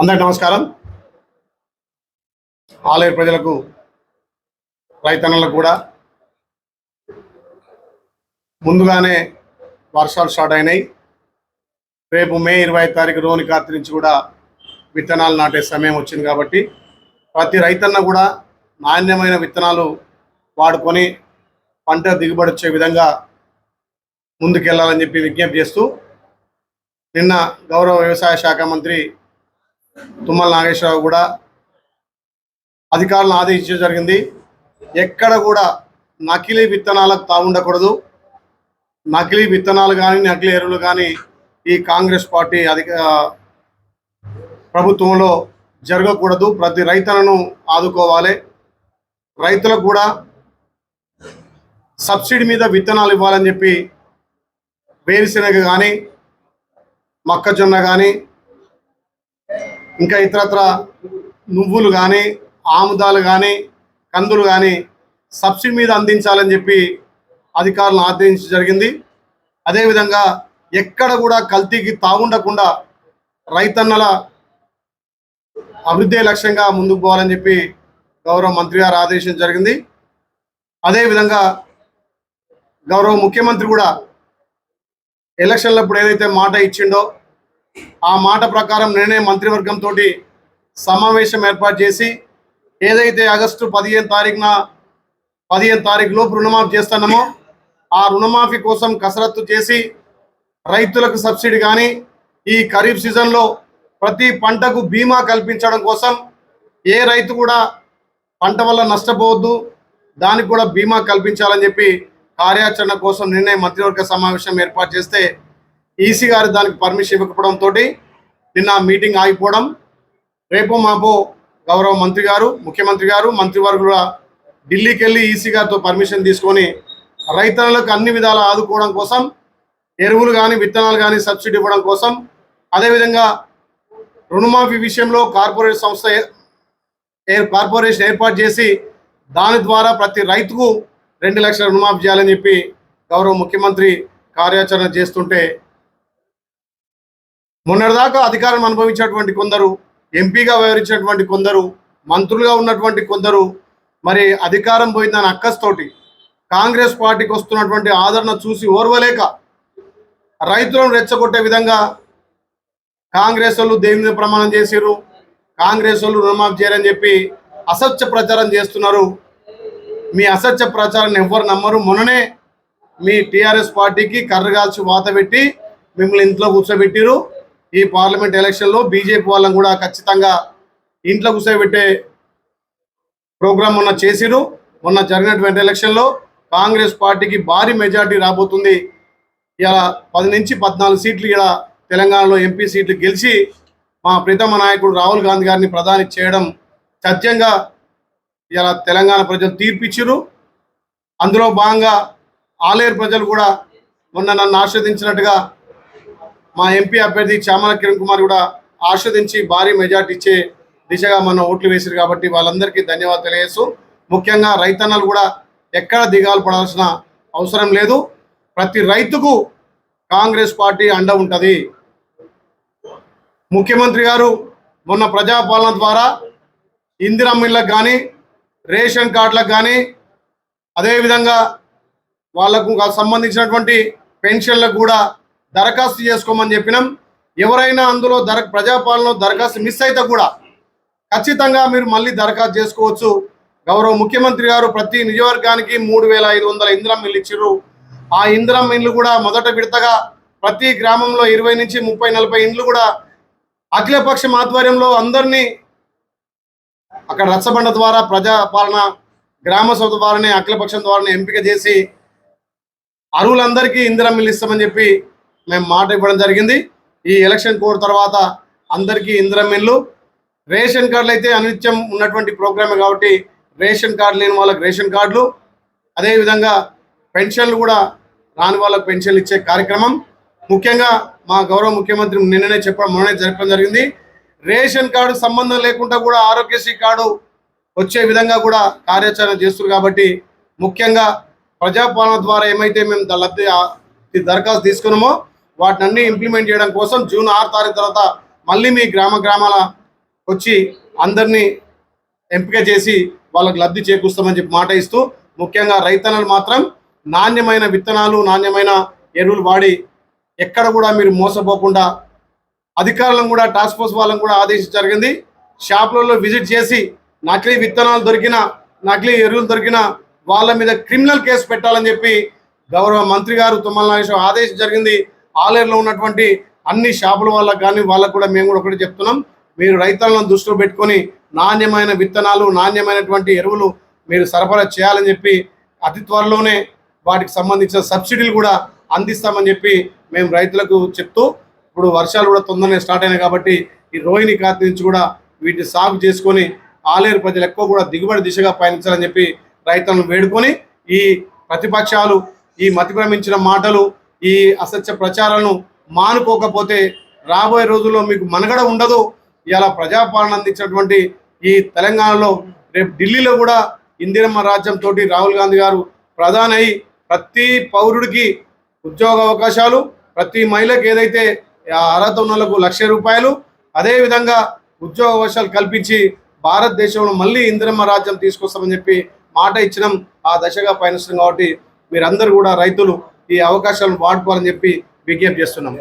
అందరికి నమస్కారం. ఆలయ ప్రజలకు రైతన్నలకు కూడా ముందుగానే వర్షాలు స్టార్ట్ అయినాయి. రేపు మే ఇరవై తారీఖు రోని కార్తీ నుంచి కూడా విత్తనాలు నాటే సమయం వచ్చింది కాబట్టి ప్రతి రైతన్న కూడా నాణ్యమైన విత్తనాలు వాడుకొని పంట దిగుబడి వచ్చే విధంగా ముందుకెళ్ళాలని చెప్పి విజ్ఞప్తి చేస్తూ నిన్న గౌరవ వ్యవసాయ శాఖ మంత్రి తుమ్మల నాగేశ్వరరావు కూడా అధికారులను ఆదేశించడం జరిగింది. ఎక్కడ కూడా నకిలీ విత్తనాలకు తాగుండకూడదు నకిలీ విత్తనాలు కానీ నకిలీ ఎరువులు కానీ ఈ కాంగ్రెస్ పార్టీ అధిక ప్రభుత్వంలో జరగకూడదు. ప్రతి రైతులను ఆదుకోవాలి. రైతులకు కూడా సబ్సిడీ మీద విత్తనాలు ఇవ్వాలని చెప్పి వేరుశెనగ కానీ మొక్కజొన్న కానీ ఇంకా ఇతరత్ర నువ్వులు కానీ ఆముదాలు కానీ కందులు కానీ సబ్సిడీ మీద అందించాలని చెప్పి అధికారులను ఆదేశించడం జరిగింది. అదేవిధంగా ఎక్కడ కూడా కల్తీకి తాగుండకుండా రైతన్నల అభివృద్ధి లక్ష్యంగా ముందుకు పోవాలని చెప్పి గౌరవ మంత్రి గారు ఆదేశించడం జరిగింది. అదేవిధంగా గౌరవ ముఖ్యమంత్రి కూడా ఎలక్షన్లప్పుడు ఏదైతే మాట ఇచ్చిండో ఆ మాట ప్రకారం నేనే మంత్రివర్గంతో సమావేశం ఏర్పాటు చేసి ఏదైతే ఆగస్టు పదిహేను తారీఖున పదిహేను తారీఖులోపు రుణమాఫీ చేస్తున్నామో ఆ రుణమాఫీ కోసం కసరత్తు చేసి రైతులకు సబ్సిడీ కానీ ఈ ఖరీఫ్ సీజన్లో ప్రతి పంటకు బీమా కల్పించడం కోసం ఏ రైతు కూడా పంట వల్ల నష్టపోవద్దు దానికి కూడా బీమా కల్పించాలని చెప్పి కార్యాచరణ కోసం నిన్నే మంత్రివర్గ సమావేశం ఏర్పాటు చేస్తే ఈసీ గారు దానికి పర్మిషన్ ఇవ్వకపోవడంతో నిన్న మీటింగ్ ఆగిపోవడం. రేపు మాపో గౌరవ మంత్రి గారు ముఖ్యమంత్రి గారు మంత్రివర్గుల ఢిల్లీకి వెళ్ళి ఈసీ గారితో పర్మిషన్ తీసుకొని రైతులకు అన్ని విధాలు ఆదుకోవడం కోసం ఎరువులు కానీ విత్తనాలు కానీ సబ్సిడీ ఇవ్వడం కోసం అదేవిధంగా రుణమాఫీ విషయంలో కార్పొరేట్ సంస్థ కార్పొరేషన్ ఏర్పాటు చేసి దాని ద్వారా ప్రతి రైతుకు రెండు లక్షల రుణమాఫీ చేయాలని చెప్పి గౌరవ ముఖ్యమంత్రి కార్యాచరణ చేస్తుంటే మొన్నటిదాకా అధికారం అనుభవించినటువంటి కొందరు ఎంపీగా వ్యవహరించినటువంటి కొందరు మంత్రులుగా ఉన్నటువంటి కొందరు మరి అధికారం పోయిందని అక్కస్తోటి కాంగ్రెస్ పార్టీకి వస్తున్నటువంటి ఆదరణ చూసి ఓర్వలేక రైతులను రెచ్చగొట్టే విధంగా కాంగ్రెస్ వాళ్ళు దేవుని మీద ప్రమాణం చేసిర్రు? కాంగ్రెస్ వాళ్ళు రుణమాఫీ చేయరని చెప్పి అసత్య ప్రచారం చేస్తున్నారు. మీ అసత్య ప్రచారాన్ని ఎవ్వరు నమ్మరు. మొన్ననే మీ టీఆర్ఎస్ పార్టీకి కర్రగాల్చి వాత పెట్టి మిమ్మల్ని ఇంట్లో కూర్చోబెట్టిరు ఈ పార్లమెంట్ ఎలక్షన్లో బీజేపీ వాళ్ళని కూడా ఖచ్చితంగా ఇంట్లో కూర్చోబెట్టే ప్రోగ్రామ్ మొన్న చేసిరు. మొన్న జరిగినటువంటి ఎలక్షన్లో కాంగ్రెస్ పార్టీకి భారీ మెజార్టీ రాబోతుంది. ఇలా పది నుంచి పద్నాలుగు సీట్లు ఇలా తెలంగాణలో ఎంపీ సీట్లు గెలిచి మా ప్రీతమ నాయకుడు రాహుల్ గాంధీ గారిని ప్రధాని చేయడం సత్యంగా ఇలా తెలంగాణ ప్రజలు తీర్పిచ్చిరు. అందులో భాగంగా ఆలేరు ప్రజలు కూడా మొన్న నన్ను ఆస్వాదించినట్టుగా మా ఎంపీ అభ్యర్థి చామల కిరణ్ కుమార్ కూడా ఆస్వాదించి భారీ మెజార్టీ ఇచ్చే దిశగా మన ఓట్లు వేసారు కాబట్టి వాళ్ళందరికీ ధన్యవాదాలు తెలియజేస్తూ ముఖ్యంగా రైతన్నలు కూడా ఎక్కడ దిగాలు పడాల్సిన అవసరం లేదు. ప్రతి రైతుకు కాంగ్రెస్ పార్టీ అండ ఉంటుంది. ముఖ్యమంత్రి గారు మొన్న ప్రజాపాలన ద్వారా ఇందిరమ్మిళ్ళకు కానీ రేషన్ కార్డులకు కానీ అదేవిధంగా వాళ్ళకు సంబంధించినటువంటి పెన్షన్లకు కూడా దరఖాస్తు చేసుకోమని చెప్పినాం. ఎవరైనా అందులో దర ప్రజాపాలనలో దరఖాస్తు మిస్ అయితే కూడా ఖచ్చితంగా మీరు మళ్ళీ దరఖాస్తు చేసుకోవచ్చు. గౌరవ ముఖ్యమంత్రి గారు ప్రతి నియోజకవర్గానికి మూడు వేల ఐదు వందల ఇంద్రం ఇల్లు ఇచ్చారు ఆ ఇంద్రం ఇల్లు కూడా మొదట విడతగా ప్రతి గ్రామంలో ఇరవై నుంచి ముప్పై నలభై ఇండ్లు కూడా అఖిలపక్షం ఆధ్వర్యంలో అందరినీ అక్కడ రచ్చబండ ద్వారా ప్రజాపాలన గ్రామ సభ ద్వారానే అఖిలపక్షం ద్వారానే ఎంపిక చేసి అరువులందరికీ ఇందిరం మిల్లు ఇస్తామని చెప్పి మేము మాట ఇవ్వడం జరిగింది. ఈ ఎలక్షన్ కోడ్ తర్వాత అందరికీ ఇంద్రమిన్లు. రేషన్ కార్డులు అయితే అనిత్యం ఉన్నటువంటి ప్రోగ్రామే కాబట్టి రేషన్ కార్డు లేని వాళ్ళకి రేషన్ కార్డులు. అదేవిధంగా పెన్షన్లు కూడా రాని వాళ్ళకు పెన్షన్లు ఇచ్చే కార్యక్రమం. ముఖ్యంగా మా గౌరవ ముఖ్యమంత్రి నిన్ననే చెప్పడం మొన్ననే జరపడం జరిగింది. రేషన్ కార్డు సంబంధం లేకుండా కూడా ఆరోగ్యశ్రీ కార్డు వచ్చే విధంగా కూడా కార్యాచరణ చేస్తున్నారు కాబట్టి ముఖ్యంగా ప్రజాపాలన ద్వారా ఏమైతే మేము లబ్ధి దరఖాస్తు తీసుకున్నామో వాటిని అన్ని ఇంప్లిమెంట్ చేయడం కోసం జూన్ ఆరు తారీఖు తర్వాత మళ్ళీ మీ గ్రామ గ్రామాల వచ్చి అందరినీ ఎంపిక చేసి వాళ్ళకి లబ్ధి చేకూరుస్తామని చెప్పి మాట ఇస్తూ ముఖ్యంగా రైతన్నలు మాత్రం నాణ్యమైన విత్తనాలు నాణ్యమైన ఎరువులు వాడి ఎక్కడ కూడా మీరు మోసపోకుండా అధికారులను కూడా టాస్క్ ఫోర్స్ వాళ్ళని కూడా ఆదేశించ జరిగింది. షాపులలో విజిట్ చేసి నకిలీ విత్తనాలు దొరికిన నకిలీ ఎరువులు దొరికిన వాళ్ళ మీద క్రిమినల్ కేసు పెట్టాలని చెప్పి గౌరవ మంత్రి గారు తుమ్మల నాగేశ్వర ఆదేశం జరిగింది. ఆలేరులో ఉన్నటువంటి అన్ని షాపుల వల్ల కానీ వాళ్ళకు కూడా మేము కూడా ఒకటి చెప్తున్నాం. మీరు రైతులను దృష్టిలో పెట్టుకొని నాణ్యమైన విత్తనాలు నాణ్యమైనటువంటి ఎరువులు మీరు సరఫరా చేయాలని చెప్పి అతి త్వరలోనే వాటికి సంబంధించిన సబ్సిడీలు కూడా అందిస్తామని చెప్పి మేము రైతులకు చెప్తూ ఇప్పుడు వర్షాలు కూడా తొందరనే స్టార్ట్ అయినాయి కాబట్టి ఈ రోహిణి కాతి నుంచి కూడా వీటిని సాగు చేసుకొని ఆలేరు ప్రజలు ఎక్కువ కూడా దిగుబడి దిశగా పయనించాలని చెప్పి రైతులను వేడుకొని ఈ ప్రతిపక్షాలు ఈ మతిభ్రమించిన మాటలు ఈ అసత్య ప్రచారాలను మానుకోకపోతే రాబోయే రోజుల్లో మీకు మనుగడ ఉండదు. ఇలా ప్రజాపాలన అందించినటువంటి ఈ తెలంగాణలో రేపు ఢిల్లీలో కూడా ఇందిరమ్మ రాజ్యం తోటి రాహుల్ గాంధీ గారు ప్రధాని అయి ప్రతి పౌరుడికి ఉద్యోగ అవకాశాలు ప్రతి మహిళకి ఏదైతే ఆ అర్హత ఉన్నలకు లక్ష రూపాయలు అదేవిధంగా ఉద్యోగ అవకాశాలు కల్పించి భారతదేశంలో మళ్ళీ ఇందిరమ్మ రాజ్యం తీసుకొస్తామని చెప్పి మాట ఇచ్చినాం ఆ దశగా పయనిస్తున్నాం కాబట్టి మీరందరూ కూడా రైతులు ఈ అవకాశాలను వాడుకోవాలని చెప్పి విజ్ఞప్తి చేస్తున్నాం.